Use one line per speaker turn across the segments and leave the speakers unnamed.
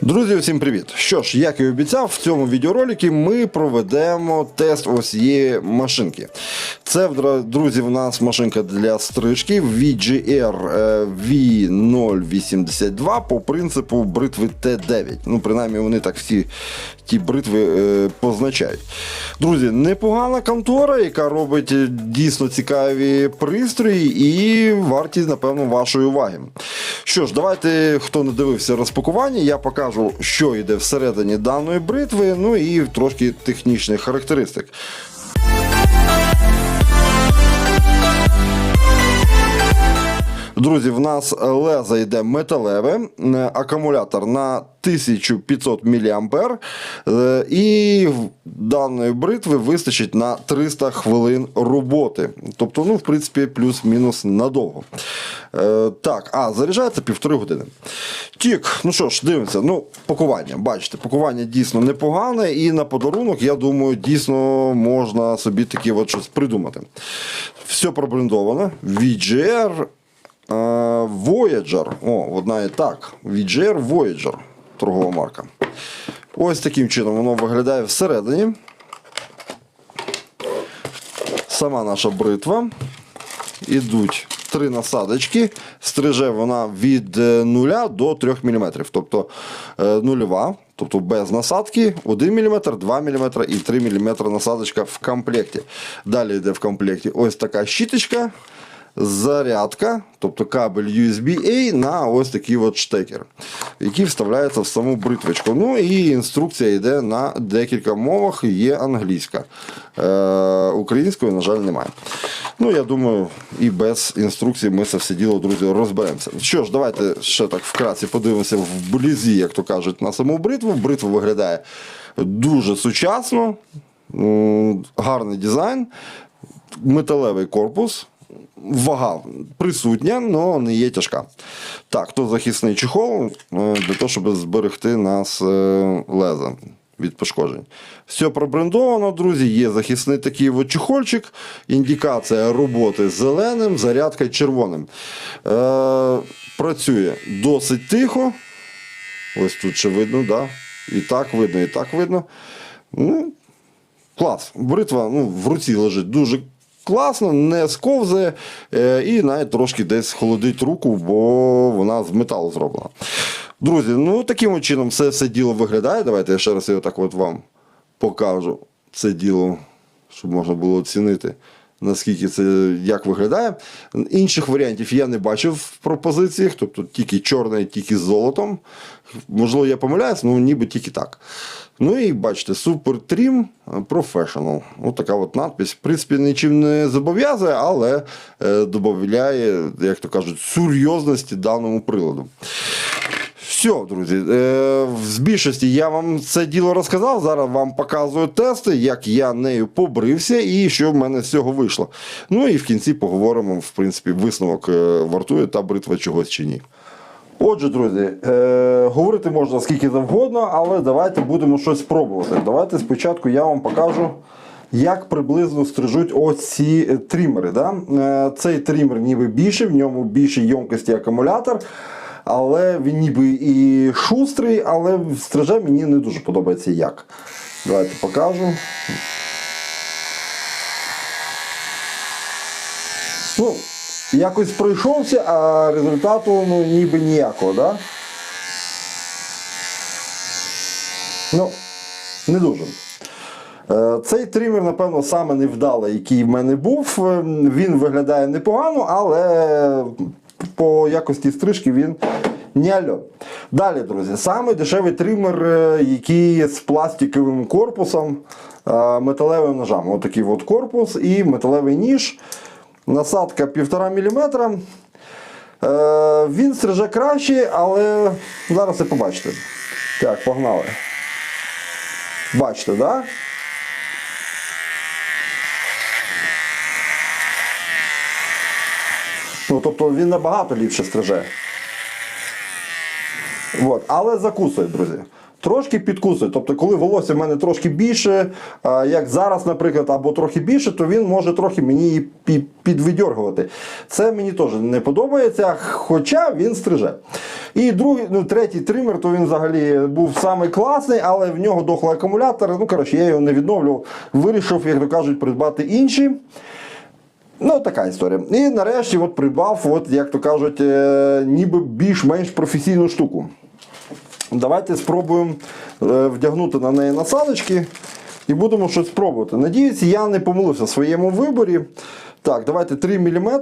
Друзі, всім привіт! Що ж, як і обіцяв, в цьому відеороликі ми проведемо тест ось цієї машинки. Це, друзі, в нас машинка для стрижки VGR е, V082 по принципу бритви Т9. Ну, принаймні, вони так всі ті бритви е, позначають. Друзі, непогана контора, яка робить е, дійсно цікаві пристрої і варті, напевно, вашої уваги. Що ж, давайте, хто не дивився розпакування, я покажу, що йде всередині даної бритви, ну і трошки технічних характеристик. Друзі, в нас лезо йде металеве, е, акумулятор на 1500 мА, е, і даної бритви вистачить на 300 хвилин роботи. Тобто, ну, в принципі, плюс-мінус надовго. Е, Так, а заряджається півтори години. Тік, ну що ж, дивимося. Ну, пакування. Бачите, пакування дійсно непогане, і на подарунок, я думаю, дійсно можна собі таке от щось придумати. Все пробрендовано. VGR. Е, Voyager. О, і так. VGR Voyager. Торгова марка. Ось таким чином воно виглядає всередині. Сама наша бритва. Ідуть три насадочки. Стриже вона від 0 до 3 мм. Тобто е, нульова, тобто без насадки 1 мм, 2 мм і 3 мм насадочка в комплекті. Далі йде в комплекті ось така щіточка зарядка, тобто кабель USB-A на ось такий от штекер, який вставляється в саму бритвочку. Ну і інструкція йде на декілька мовах, є англійська. Е, української, на жаль, немає. Ну, я думаю, і без інструкції ми це все діло, друзі, розберемося. Що ж, давайте ще так вкратце подивимося в блізі, як то кажуть, на саму бритву. Бритва виглядає дуже сучасно, гарний дизайн, металевий корпус. Вага присутня, але не є тяжка. Так, то захисний чехол е, для того, щоб зберегти нас е, леза від пошкоджень. Все пробрендовано, друзі. Є захисний такий от чехольчик, індикація роботи зеленим, зарядка червоним. Е, працює досить тихо. Ось тут ще видно, да? і так видно, і так видно. Ну, Клас. Бритва ну, в руці лежить дуже класно, не сковзає е, і навіть трошки десь холодить руку, бо вона з металу зроблена. Друзі, ну таким чином все, все діло виглядає. Давайте я ще раз його так от вам покажу. Це діло, щоб можна було оцінити. Наскільки це як виглядає. Інших варіантів я не бачив в пропозиціях, тобто тільки чорне, тільки з золотом. Можливо, я помиляюсь, ну ніби тільки так. Ну і бачите, Super Trim Professional. Ось така от надпись. В принципі, нічим не зобов'язує, але е, додає, як то кажуть, серйозності даному приладу. Все, друзі, е, з більшості я вам це діло розказав. Зараз вам показую тести, як я нею побрився і що в мене з цього вийшло. Ну і в кінці поговоримо, в принципі, висновок е, вартує та бритва чогось чи ні. Отже, друзі, е, говорити можна скільки завгодно, але давайте будемо щось пробувати. Давайте спочатку я вам покажу, як приблизно стрижуть ось ці е, трімери. Да? Е, цей трімер ніби більший, в ньому більшій ємкості акумулятор. Але він ніби і шустрий, але стриже мені не дуже подобається як. Давайте покажу. Ну, якось пройшовся, а результату ну, ніби ніякого, да? Ну, не дуже. Е, Цей тример, напевно, саме невдалий, який в мене був. Е, Він виглядає непогано, але по якості стрижки він не альо. Далі, друзі, саме дешевий тример, е, який з пластиковим корпусом, е, металевим ножами. Ось такий от корпус і металевий ніж. Насадка 1,5 мм. Е, Він стриже краще, але зараз ви побачите. Так, погнали. Бачите, так? Да? Ну, тобто він набагато ліпше стриже. От. Але закусує, друзі. трошки підкусує. Тобто, коли волосся в мене трошки більше, як зараз, наприклад, або трохи більше, то він може трохи мені її пі- підвидьоргувати. Це мені теж не подобається, хоча він стриже. І другий, ну, третій тример, то він взагалі був самий класний, але в нього дохлий акумулятор. Ну, коротше, я його не відновлював. Вирішив, як то кажуть, придбати інші. Ну, така історія. І нарешті от придбав, от, як то кажуть, е, ніби більш-менш професійну штуку. Давайте спробуємо е, вдягнути на неї насадочки і будемо щось спробувати. Надіюсь, я не помилився в своєму виборі. Так, давайте 3 мм.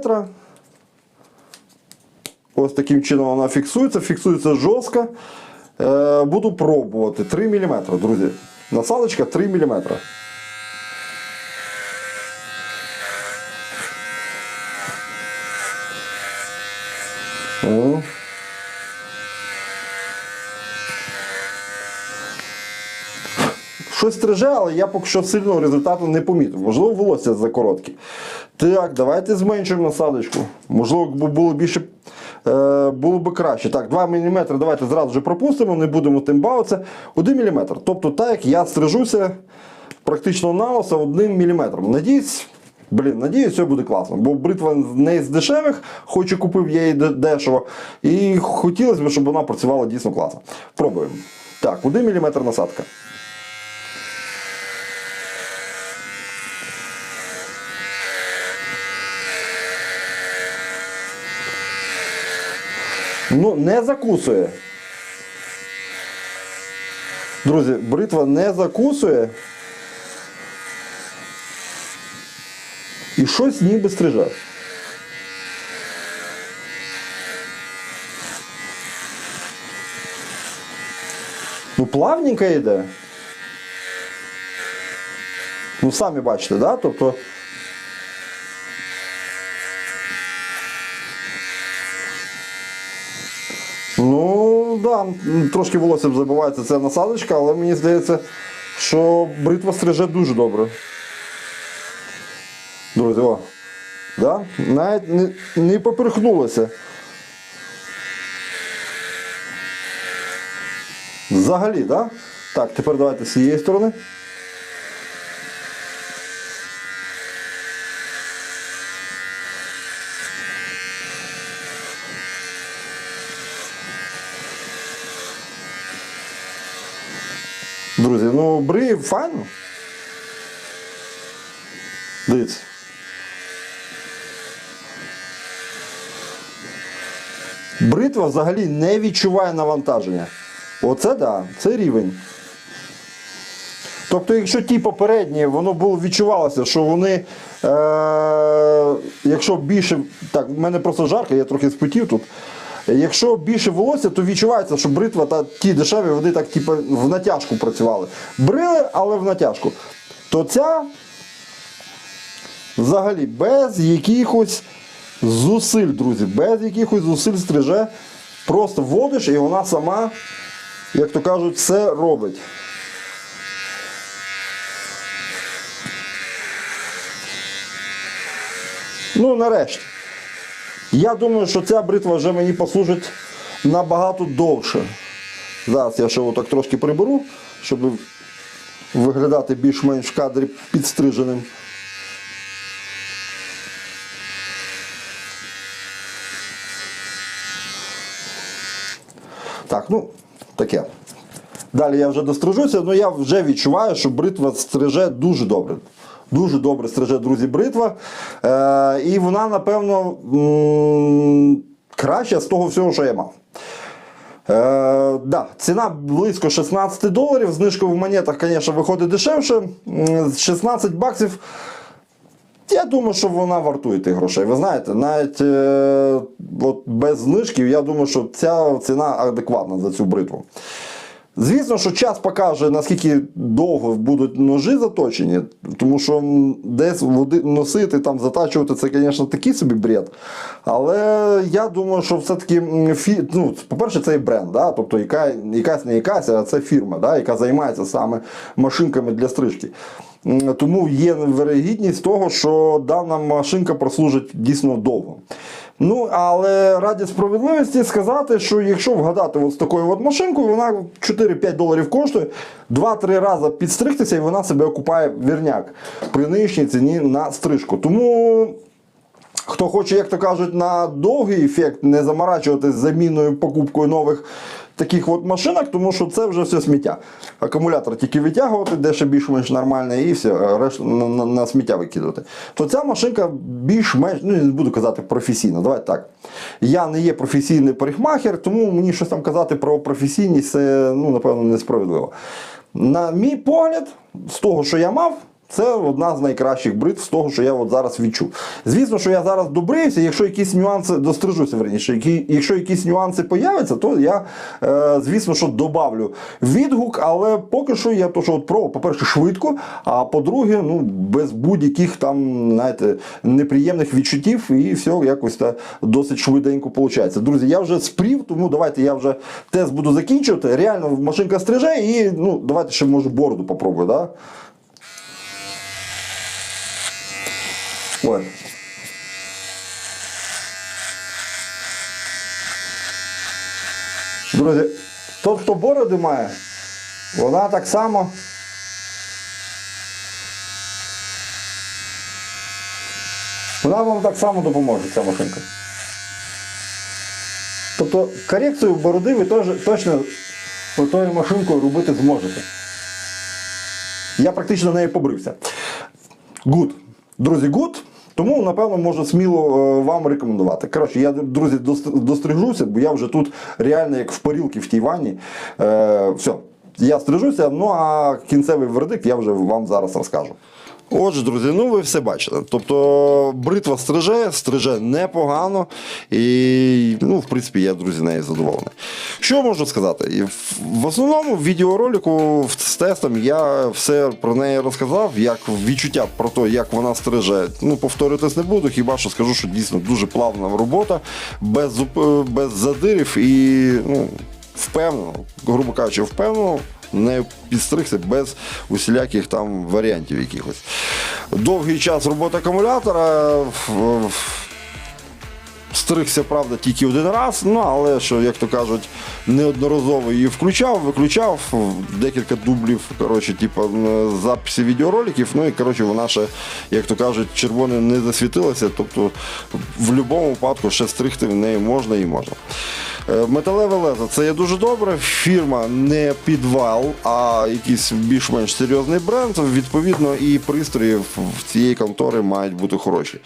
Ось таким чином вона фіксується, фіксується жорстко. Е, буду пробувати. 3 мм, друзі. Насадочка 3 мм. О. Щось стриже, але я поки що сильного результату не помітив. Можливо, волосся закоротке. Так, давайте зменшимо насадочку. Можливо, було більше. е, Було б краще. Так, 2 мм давайте зразу вже пропустимо, не будемо тим бавитися. 1 мм. Тобто, так як я стрижуся практично на оса 1 мм. Надіюсь, блін, надіюсь, все буде класно. Бо бритва не з дешевих, хоч і купив я її дешево. І хотілося б, щоб вона працювала дійсно класно. Пробуємо. Так, 1 мм насадка. Ну, не закусує. Друзі, бритва не закусує. І щось ніби стриже. Ну, плавненько йде. Ну, самі бачите, да? Тобто. Ну, да, трошки волосся забувається ця насадочка, але мені здається, що бритва стриже дуже добре. Друзі, о. Да? Навіть не, не поперхнулося. Взагалі, да? Так, тепер давайте з цієї сторони. Друзі, ну бри файно. Бритва взагалі не відчуває навантаження. Оце да, це рівень. Тобто, якщо ті попередні, воно було відчувалося, що вони, е, якщо більше, так, в мене просто жарко, я трохи спотів тут. Якщо більше волосся, то відчувається, що бритва та ті дешеві, вони так типу, в натяжку працювали. Брили, але в натяжку. То ця взагалі без якихось зусиль, друзі, без якихось зусиль стриже. Просто вводиш і вона сама, як то кажуть, все робить. Ну, нарешті. Я думаю, що ця бритва вже мені послужить набагато довше. Зараз я ще отак трошки приберу, щоб виглядати більш-менш в кадрі підстриженим. Так, ну, таке. Далі я вже дострижуся, але я вже відчуваю, що бритва стриже дуже добре. Дуже добре стриже, друзі, бритва. Е, і вона, напевно, м, краща з того всього, що я мав. Е, да, ціна близько 16 доларів. Знижка в монетах, звісно, виходить дешевше. 16 баксів. Я думаю, що вона вартує тих грошей. Ви знаєте, навіть е, от без знижків, я думаю, що ця ціна адекватна за цю бритву. Звісно, що час покаже, наскільки довго будуть ножі заточені, тому що десь води носити, там затачувати, це, звісно, такий собі бред. Але я думаю, що все-таки, ну, по-перше, це і бренд, да? тобто яка, якась не якась, а це фірма, да? яка займається саме машинками для стрижки. Тому є вирогідність того, що дана машинка прослужить дійсно довго. Ну, але раді справедливості сказати, що якщо вгадати от з такою от машинкою, вона 4-5 доларів коштує, 2-3 рази підстригтися, і вона себе окупає вірняк при нинішній ціні на стрижку. Тому. Хто хоче, як то кажуть, на довгий ефект не заморачуватись заміною, покупкою нових таких от машинок, тому що це вже все сміття. Акумулятор тільки витягувати, де ще більш-менш нормально, і все, а решту на, на, на сміття викидати. То ця машинка більш-менш, ну не буду казати професійна. Давайте так. Я не є професійний парикмахер, тому мені щось там казати про професійність, це ну, напевно несправедливо. На мій погляд, з того, що я мав, це одна з найкращих бритв з того, що я от зараз відчув. Звісно, що я зараз добриюся, якщо якісь нюанси дострижуся верніше, які, якщо якісь нюанси появляться, то я, е, звісно, що добавлю відгук, але поки що я то, що от пробував, по-перше, швидко, а по-друге, ну, без будь-яких там, знаєте, неприємних відчуттів, і все якось та досить швиденько виходить. Друзі, я вже спрів, тому давайте я вже тест буду закінчувати. Реально машинка стриже, і ну, давайте ще може бороду попробую. Да? Ой. Друзі, тот, хто бороди має, вона так само. Вона вам так само допоможе, ця машинка. Тобто корекцію бороди ви теж, точно отою машинкою робити зможете. Я практично нею побрився. Гуд. Друзі, гуд. Тому, напевно, можу сміло е, вам рекомендувати. Коротше, я, друзі, дос- дострижуся, бо я вже тут реально як в парілки в тій ванні. Е, все, я стрижуся, ну а кінцевий вердикт я вже вам зараз розкажу. Отже, друзі, ну ви все бачили. Тобто бритва стриже, стриже непогано. І, ну, в принципі, я, друзі, нею задоволений. Що можу сказати? В основному в відеоролику з тестом я все про неї розказав, як відчуття про те, як вона стриже. Ну, повторюватись не буду, хіба що скажу, що дійсно дуже плавна робота, без, без задирів і ну, впевнено, грубо кажучи, впевнено. Не підстригся без усіляких там варіантів якихось. Довгий час роботи акумулятора. Стригся, правда, тільки один раз, ну але що, як то кажуть, неодноразово її включав, виключав декілька дублів, коротше, типу, м, записі відеороликів. Ну і коротше, вона ще, як то кажуть, червоне не засвітилася. Тобто в будь-якому випадку ще стригти в неї можна і можна. Е, Металеве лезо це є дуже добре. Фірма не підвал, а якийсь більш-менш серйозний бренд. Відповідно, і пристрої в цієї контори мають бути хороші.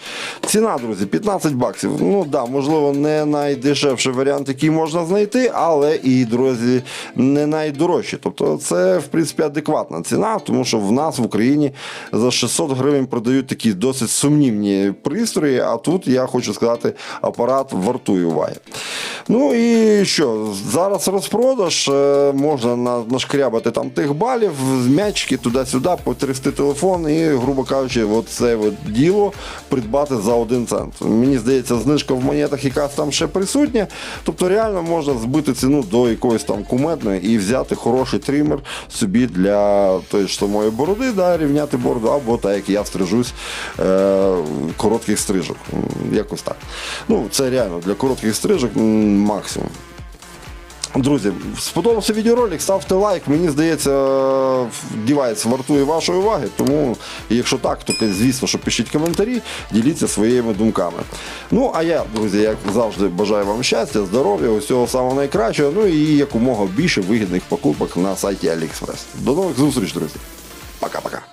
Ціна, друзі, 15 баксів. Ну да, можливо, не найдешевший варіант, який можна знайти, але і друзі, не найдорожчі. Тобто, це в принципі адекватна ціна, тому що в нас в Україні за 600 гривень продають такі досить сумнівні пристрої. А тут я хочу сказати, апарат вартує уваги. Ну і що, зараз розпродаж, е, можна нашкрябати там тих балів, м'ячики туди-сюди, потрясти телефон і, грубо кажучи, от це от діло придбати за один цент. Мені здається, знижка в монетах якась там ще присутня. Тобто реально можна збити ціну до якоїсь там куметної і взяти хороший тример собі для тої ж самої бороди, да, рівняти бороду, або так як я стрижусь е, коротких стрижок. Якось так. Ну, це реально для коротких стрижок м, максимум. Друзі, сподобався відеоролик, ставте лайк. Мені здається, дівайс вартує вашої уваги. Тому, якщо так, то звісно, що пишіть коментарі, діліться своїми думками. Ну, а я, друзі, як завжди, бажаю вам щастя, здоров'я, усього самого найкращого. Ну і якомога більше вигідних покупок на сайті AliExpress. До нових зустріч, друзі. Пока-пока.